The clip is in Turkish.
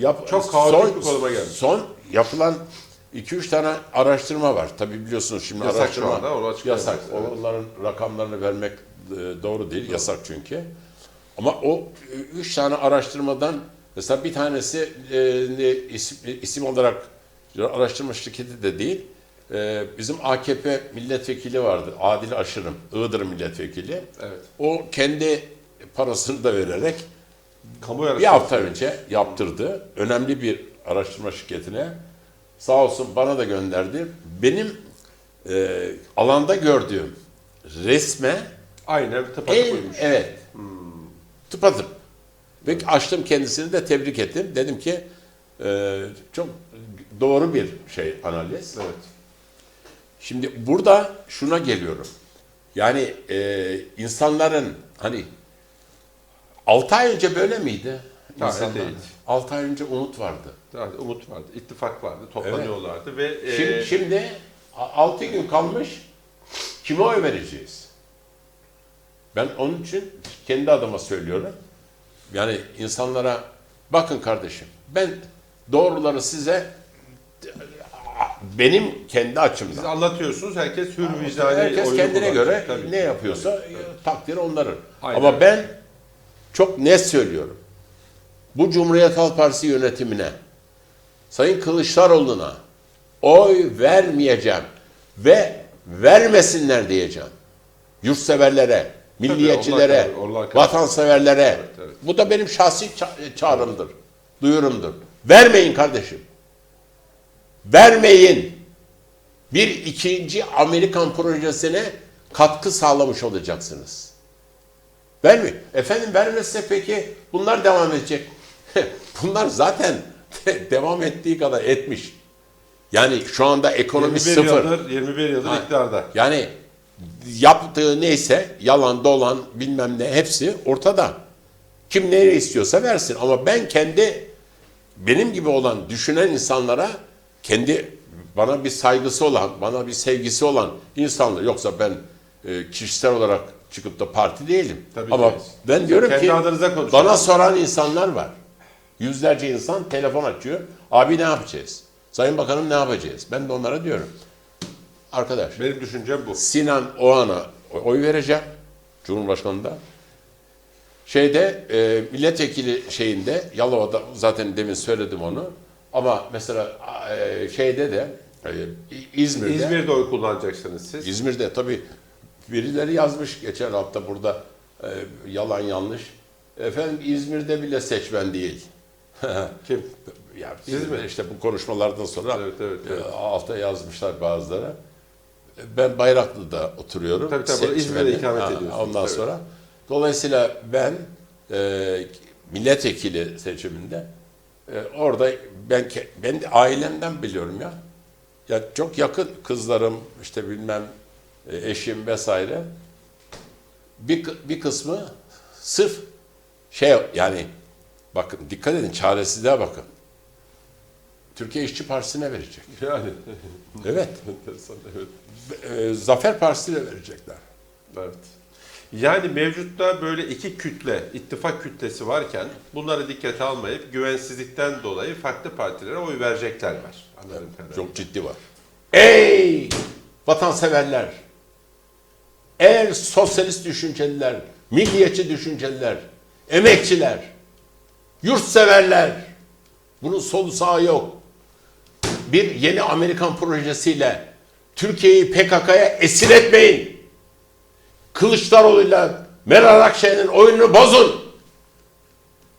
Yap, Çok kaotik bir konuma gelmiş. Son yapılan 2-3 tane araştırma var. Tabii biliyorsunuz şimdi Yasak şu araştırma anda, onu açıklayalım. yasak. Evet. Onların rakamlarını vermek e, doğru değil. Yasak çünkü. Ama o 3 tane araştırmadan mesela bir tanesi e, isim, isim olarak araştırma şirketi de değil. e, bizim AKP milletvekili vardı. Adil Aşırım. Iğdır milletvekili. Evet. O kendi parasını da vererek Kamu bir hafta önce yaptırdı. Önemli bir araştırma şirketine. Sağ olsun bana da gönderdi. Benim e, alanda gördüğüm resme Aynen tıpatıp en, uymuş. evet tıpatıp ve açtım kendisini de tebrik ettim. Dedim ki e, çok doğru bir şey analiz. Evet. Şimdi burada şuna geliyorum. Yani e, insanların hani 6 ay önce böyle miydi? Hayır, İnsanlar? değil. 6 ay önce umut vardı. Yani umut vardı, ittifak vardı, toplanıyorlardı ve e, Şimdi, şimdi 6 gün kalmış kime oy vereceğiz? Ben onun için kendi adıma söylüyorum. Yani insanlara bakın kardeşim ben doğruları size benim kendi siz açımdan anlatıyorsunuz, herkes hür vicdani Herkes kendine kullanacak. göre Tabii. ne yapıyorsa e, takdir onların. Aynen. Ama ben çok net söylüyorum. Bu Cumhuriyet Halk Partisi yönetimine, Sayın Kılıçdaroğlu'na oy vermeyeceğim ve vermesinler diyeceğim. Yurtseverlere, milliyetçilere, onlar- onlar karşı. vatanseverlere. Evet, evet. Bu da benim şahsi ça- çağrımdır, duyurumdur. Vermeyin kardeşim. Vermeyin bir ikinci Amerikan projesine katkı sağlamış olacaksınız. Vermi. Efendim vermezse peki bunlar devam edecek. bunlar zaten devam ettiği kadar etmiş. Yani şu anda ekonomi 21 sıfır. yıldır, 21 yıldır Ha. iktidarda. Yani yaptığı neyse yalan dolan bilmem ne hepsi ortada. Kim nereye istiyorsa versin ama ben kendi benim gibi olan düşünen insanlara kendi bana bir saygısı olan, bana bir sevgisi olan insanlar yoksa ben e, kişisel olarak çıkıp da parti değilim. Tabii ama ki. ben diyorum Kendi ki adınıza bana soran insanlar var. Yüzlerce insan telefon açıyor. Abi ne yapacağız? Sayın Bakanım ne yapacağız? Ben de onlara diyorum. Arkadaş Benim düşüncem bu. Sinan Oğan'a oy vereceğim Cumhurbaşkanı'nda. Şeyde e, milletvekili şeyinde Yalova'da zaten demin söyledim onu. Ama mesela e, şeyde de e, İzmir'de İzmir'de oy kullanacaksınız siz. İzmir'de tabii birileri yazmış geçen hafta burada e, yalan yanlış. Efendim İzmir'de bile seçmen değil. Kim? ya Siz mi? işte bu konuşmalardan sonra Evet, evet, evet. e, alta yazmışlar bazıları. Ben Bayraklı'da oturuyorum. Tabii, tabii, İzmir'de ikamet ediyorsunuz, Ondan evet. sonra dolayısıyla ben e, milletvekili seçiminde e, orada ben ben de ailemden biliyorum ya. Ya çok yakın kızlarım işte bilmem eşim vesaire. Bir bir kısmı sırf şey yani bakın dikkat edin çaresizliğe bakın. Türkiye İşçi Partisi'ne verecek. Yani. Evet. Enteresan, evet. E, Zafer Partisi'ne verecekler. Evet. Yani mevcutta böyle iki kütle, ittifak kütlesi varken bunları dikkate almayıp güvensizlikten dolayı farklı partilere oy verecekler var. Anladığım kadarıyla. Çok ciddi var. Ey vatanseverler! Eğer sosyalist düşünceliler, milliyetçi düşünceliler, emekçiler, yurtseverler, bunun solu sağı yok. Bir yeni Amerikan projesiyle Türkiye'yi PKK'ya esir etmeyin. Kılıçdaroğlu'yla Meral Akşener'in oyununu bozun.